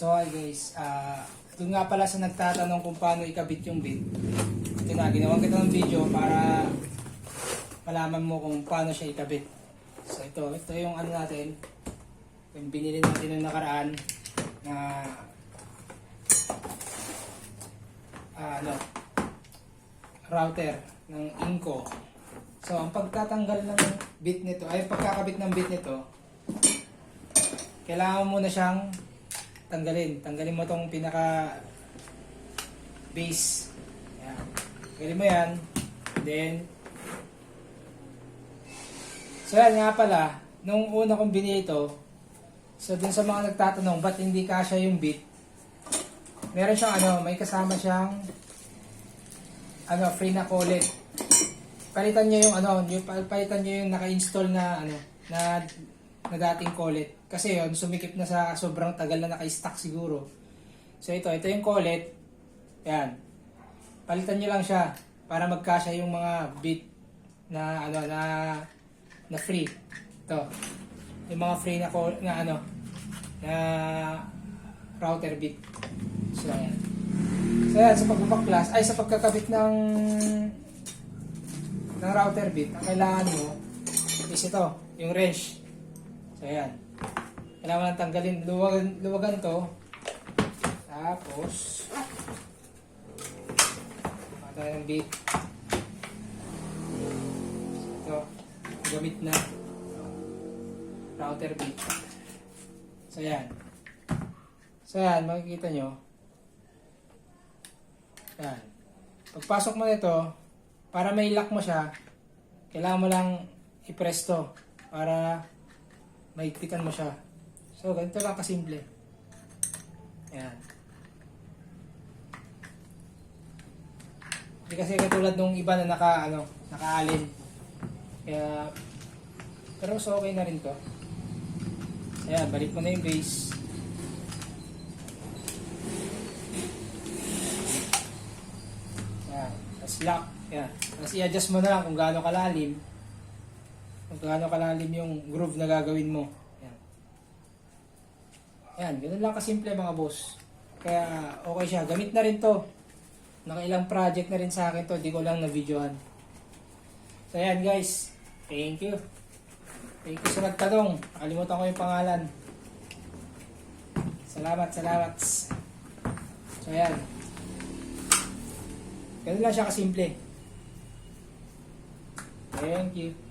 So hi guys, ah doon nga pala sa nagtatanong kung paano ikabit yung bit. Ito na, ginawan kita ng video para malaman mo kung paano siya ikabit. So ito, ito yung ano natin, yung binili natin ng nakaraan na ah, ano, router ng Inco. So ang pagtatanggal ng bit nito, ay pagkakabit ng bit nito, kailangan mo na siyang tanggalin. Tanggalin mo tong pinaka base. Yan. Tanggalin mo yan. Then, so yan nga pala, nung una kong binili ito, so dun sa mga nagtatanong, ba't hindi kasya yung bit? Meron siyang ano, may kasama siyang ano, free na collet. Palitan niyo yung ano, palitan niyo yung naka-install na ano, na na dating collet. Kasi yon sumikip na sa sobrang tagal na naka-stack siguro. So ito, ito yung collet. Yan. Palitan niyo lang siya para magkasya yung mga bit na ano na na free. Ito. Yung mga free na na ano na router bit. So yan. So yan, sa pagbabaklas, ay sa pagkakabit ng ng router bit, ang kailangan mo is ito, yung wrench. So yan. Kailangan lang tanggalin, luwagan, luwagan to. Tapos, mata yung bit. Ito, gamit na router bit. So yan. So yan, makikita nyo. Yan. Pagpasok mo nito, para may lock mo siya, kailangan mo lang i-press to para maigpitan mo siya. So, ganito lang kasimple. Yan. Hindi kasi katulad nung iba na naka, ano, naka-alin. Kaya, pero so okay na rin to. Ayan, balik mo na yung base. Ayan, tapos lock. Ayan. Tapos i-adjust mo na lang kung gaano kalalim. Kung gaano kalalim yung groove na gagawin mo. Ayan. Ayan, ganun lang kasimple mga boss. Kaya okay siya. Gamit na rin to. Nakailang project na rin sa akin to. Di ko lang na-videohan. So ayan guys. Thank you. Thank you sa nagtanong. Nakalimutan ko yung pangalan. Salamat, salamat. So ayan. Ganun lang siya kasimple. Thank you.